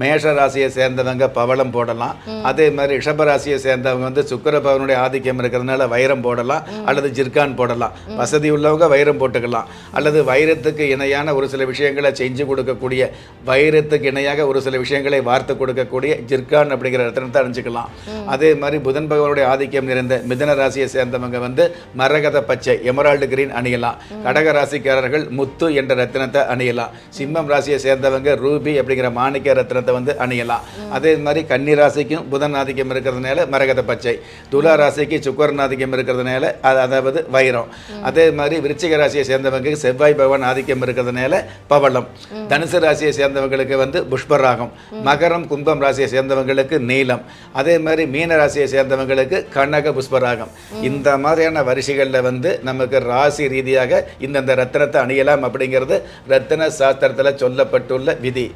மேஷ ராசியை சேர்ந்தவங்க பவளம் போடலாம். அதே மாதிரி ரிஷப ராசியை சேர்ந்தவங்க வந்து சுக்கிர பவனுடைய ஆதிக்கம் இருக்கிறதுனால வைரம் போடலாம். அல்லது ஜிர்கான் போடலாம். வசதி உள்ளவங்க வைரம் போட்டுக்கலாம். அல்லது வைரத்துக்கு இணையான ஒரு சில விஷயங்களை செஞ்சு கொடுக்கக்கூடிய வைரத்துக்கு இணையாக ஒரு சில விஷயங்களை வார்த்து கொடுக்கக்கூடிய ஜிர்கான் அப்படிங்கிற ரத்னத்தை அணிஞ்சுக்கலாம் அதே மாதிரி புதன் பகவானுடைய ஆதிக்கம் நிறைந்த மிதன ராசியை சேர்ந்தவங்க வந்து மரகத பச்சை எமரால்டு கிரீன் அணியலாம். கடக ராசிக்காரர்கள் முத்து என்ற ரத்தினத்தை அணியலாம். சிம்மம் ராசியை சேர்ந்தவங்க ரூபி அப்படிங்கிற மாணிக்க ரத்தினத்தை வந்து அணியலாம். அதே மாதிரி கன்னி ராசிக்கும் புதன் ஆதிக்கம் இருக்கிறதுனால மரகத பச்சை. துலா ராசிக்கு சுக்கரன் ஆதிக்கம் இருக்கிறதுனால அது அதாவது வைரம். அதே மாதிரி விருச்சிக ராசியை சேர்ந்தவங்களுக்கு செவ்வாய் பகவான் ஆதிக்கம் இருக்கிறதுனால பவளம். தனுசு ராசியை சேர்ந்தவங்களுக்கு வந்து புஷ்பராகம். மகரம் கும்பம் ராசியை சேர்ந்தவங்களுக்கு நீலம். அதே மாதிரி மீன ராசியை சேர்ந்தவங்களுக்கு கனக புஷ்பராகம். இந்த மாதிரியான வரிசைகளில் வந்து நமக்கு ராசி ரீதியாக இந்தந்த ரத்தனத்தை அணியலாம் அப்படிங்கிறது ரத்தன சாஸ்திரத்தில் சொல்லப்பட்டுள்ள விதி.